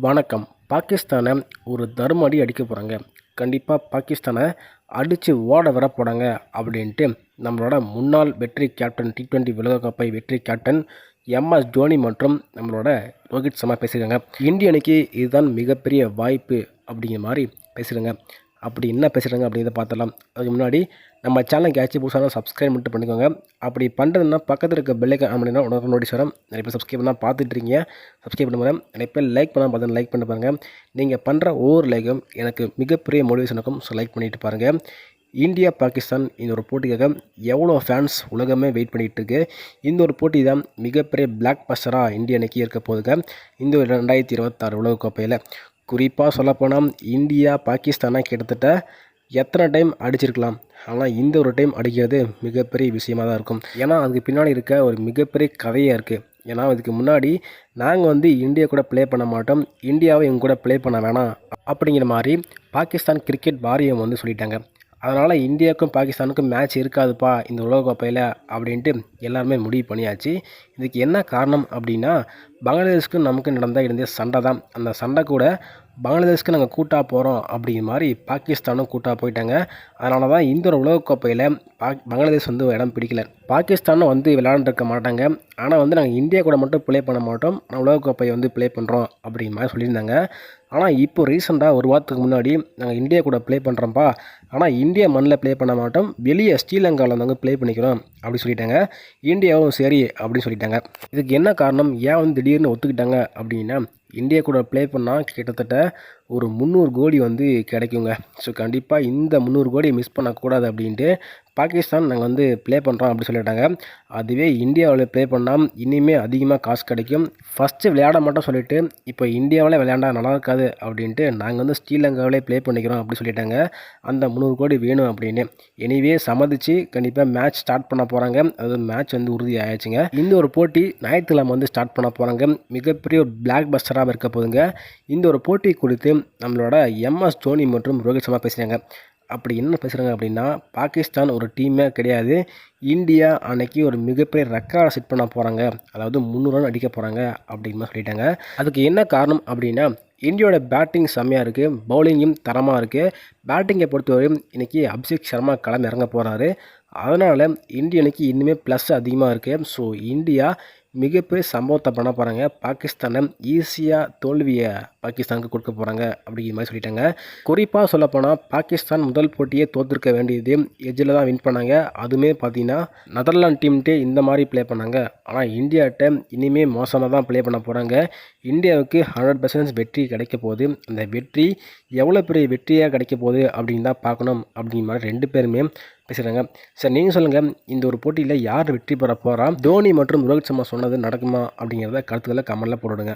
வணக்கம். பாகிஸ்தானை ஒரு தர்ம அடி அடிக்க போகிறாங்க கண்டிப்பாக பாகிஸ்தானை அடித்து ஓட வர போகிறாங்க அப்படின்ட்டு நம்மளோட முன்னாள் வெற்றி கேப்டன் டி டுவெண்ட்டி உலகக்கோப்பை வெற்றி கேப்டன் எம்எஸ் தோனி மற்றும் நம்மளோட ரோஹித் சர்மா பேசியிருக்காங்க. இந்திய அணிக்கு இதுதான் மிகப்பெரிய வாய்ப்பு அப்படிங்கிற மாதிரி பேசுகிறாங்க அப்படி என்ன பேசுகிறாங்க அப்படிங்கிறத பார்த்துடலாம் அதுக்கு முன்னாடி நம்ம சேனலுக்கு ஏதாச்சும் புதுசாக சப்ஸ்கிரைப் மட்டும் பண்ணிக்கோங்க. அப்படி பண்ணுறதுனா பக்கத்தில் இருக்க பெல்லைக்கன் அப்படின்னா உடனே நோட்டீஸ் வரும். நிறைய பேர் சப்ஸ்கிரைப் பண்ணால் பார்த்துட்டு இருக்கீங்க. சப்ஸ்கிரைப் பண்ண போகிறேன் நிறைய பேர் லைக் பண்ணால் பார்த்து லைக் பண்ண பாருங்கள் நீங்கள் பண்ணுற ஒவ்வொரு லைக்கும் எனக்கு மிகப்பெரிய மோட்டிவேஷனுக்கும் ஸோ லைக் பண்ணிட்டு பாருங்கள் இந்தியா பாகிஸ்தான் இந்த ஒரு போட்டிக்காக எவ்வளோ ஃபேன்ஸ் உலகமே வெயிட் பண்ணிகிட்டு இருக்கு. இந்த ஒரு போட்டி தான் மிகப்பெரிய பிளாக் பஸ்டராக இந்திய அன்னைக்கு இருக்க போதுங்க இந்த ஒரு ரெண்டாயிரத்தி இருபத்தாறு உலகக்கோப்பையில். குறிப்பாக சொல்லப்போனால் இந்தியா பாகிஸ்தானை கிட்டத்தட்ட எத்தனை டைம் அடிச்சிருக்கலாம். ஆனால் இந்த ஒரு டைம் அடிக்கிறது மிகப்பெரிய விஷயமாக தான் இருக்கும். ஏன்னா அதுக்கு பின்னாடி இருக்க ஒரு மிகப்பெரிய கதையாக இருக்குது ஏன்னா இதுக்கு முன்னாடி நாங்கள் வந்து இந்தியா கூட ப்ளே பண்ண மாட்டோம். இந்தியாவை இவங்க கூட ப்ளே பண்ண வேணாம். அப்படிங்கிற மாதிரி பாகிஸ்தான் கிரிக்கெட் வாரியம் வந்து சொல்லிட்டாங்க. அதனால் இந்தியாவுக்கும் பாகிஸ்தானுக்கும் மேட்ச் இருக்காதுப்பா இந்த உலகக்கோப்பையில் அப்படின்ட்டு எல்லாருமே முடிவு பண்ணியாச்சு. இதுக்கு என்ன காரணம் அப்படின்னா பங்களாதேஷ்க்கும் நமக்கு நடந்த இருந்த சண்டை தான். அந்த சண்டை கூட பங்களாதேஷ்க்கு நாங்கள் கூட்டாக போகிறோம் அப்படிங்கிற மாதிரி பாகிஸ்தானும் கூட்டாக போயிட்டாங்க. அதனால தான் இந்த ஒரு உலகக்கோப்பையில் பாக் பங்களாதேஷ் வந்து இடம் பிடிக்கல. பாகிஸ்தானும் வந்து விளையாண்டுருக்க மாட்டாங்க. ஆனால் வந்து நாங்கள் இந்தியா கூட மட்டும் ப்ளே பண்ண மாட்டோம். நான் உலகக்கோப்பையை வந்து ப்ளே பண்ணுறோம் அப்படிங்கிற மாதிரி சொல்லியிருந்தாங்க. ஆனால் இப்போ ரீசெண்டாக ஒரு வாரத்துக்கு முன்னாடி நாங்கள் இந்தியா கூட ப்ளே பண்ணுறோம்ப்பா ஆனால் இந்தியா மண்ணில் ப்ளே பண்ண மாட்டோம். வெளியே ஸ்ரீலங்காவில் வந்து ப்ளே பண்ணிக்கிறோம். அப்படி சொல்லிட்டாங்க. இந்தியாவும் சரி அப்படின்னு சொல்லிட்டாங்க. இதுக்கு என்ன காரணம்? ஏன் வந்து திடீர்னு ஒத்துக்கிட்டாங்க அப்படின்னா இந்தியா கூட ப்ளே பண்ணால் கிட்டத்தட்ட ஒரு முந்நூறு கோடி வந்து கிடைக்குங்க. ஸோ கண்டிப்பாக இந்த முந்நூறு கோடியை மிஸ் பண்ணக்கூடாது அப்படின்ட்டு பாகிஸ்தான் நாங்கள் வந்து ப்ளே பண்ணுறோம் அப்படி சொல்லிட்டாங்க. அதுவே இந்தியாவில் ப்ளே பண்ணால் இனிமேல் அதிகமாக காசு கிடைக்கும். ஃபஸ்ட்டு விளையாட மாட்டோம் சொல்லிவிட்டு இப்போ இந்தியாவில் விளையாண்டா நல்லா இருக்காது அப்படின்ட்டு நாங்கள் வந்து ஸ்ரீலங்காவிலே ப்ளே பண்ணிக்கிறோம் அப்படி சொல்லிட்டாங்க. அந்த முந்நூறு கோடி வேணும் அப்படின்னு. எனிவே சம்மதிச்சு கண்டிப்பாக மேட்ச் ஸ்டார்ட் பண்ண போகிறாங்க அது மேட்ச் வந்து உறுதி ஆயிடுச்சுங்க இந்த ஒரு போட்டி ஞாயிற்றுக்கிழமை வந்து ஸ்டார்ட் பண்ண போகிறாங்க மிகப்பெரிய ஒரு பிளாக் பஸ்டராக இருக்க போதுங்க. இந்த ஒரு போட்டி குறித்து நம்மளோட எம்எஸ் தோனி மற்றும் ரோஹித் சர்மா பேசுகிறாங்க அப்படி என்ன பேசுகிறாங்க அப்படின்னா பாகிஸ்தான் ஒரு டீமே கிடையாது. இந்தியா அன்னைக்கு ஒரு மிகப்பெரிய ரெக்கார்டை செட் பண்ண போகிறாங்க அதாவது முந்நூறு ரன் அடிக்க போகிறாங்க அப்படின்னு சொல்லிட்டாங்க. அதுக்கு என்ன காரணம் அப்படின்னா இந்தியாவோட பேட்டிங் செம்மையாக இருக்குது பவுலிங்கும் தரமாக இருக்குது பேட்டிங்கை பொறுத்தவரையும் இன்றைக்கி அபிஷேக் சர்மா களம் இறங்க போகிறாரு அதனால் இந்தியனுக்கு இன்னுமே ப்ளஸ் அதிகமாக இருக்குது ஸோ இந்தியா மிகப்பெரிய சம்பவத்தை பண்ண போகிறாங்க பாகிஸ்தானை ஈஸியாக தோல்வியை பாகிஸ்தானுக்கு கொடுக்க போகிறாங்க அப்படிங்கிற மாதிரி சொல்லிட்டாங்க. குறிப்பாக சொல்லப்போனால் பாகிஸ்தான் முதல் போட்டியே தோற்றுருக்க வேண்டியது எஜ்ஜில் தான் வின் பண்ணாங்க. அதுவுமே பார்த்தீங்கன்னா நெதர்லாண்ட் டீம்கிட்டே இந்த மாதிரி ப்ளே பண்ணாங்க. ஆனால் இந்தியாட்ட இனிமேல் மோசமாக தான் ப்ளே பண்ண போகிறாங்க இந்தியாவுக்கு ஹண்ட்ரட் பர்சன்ட் வெற்றி கிடைக்க போகுது. அந்த வெற்றி எவ்வளோ பெரிய வெற்றியாக கிடைக்க போகுது அப்படின்னு தான் பார்க்கணும் அப்படிங்கிற மாதிரி ரெண்டு பேருமே பேசுகிறாங்க சார் நீங்கள் சொல்லுங்கள் இந்த ஒரு போட்டியில் யார் வெற்றி பெற? போகிறா தோனி மற்றும் ரோஹித் சர்மா சொன்னது நடக்குமா? அப்படிங்கிறத கருத்துக்களை கமெண்டில் போட்டுவிடுங்க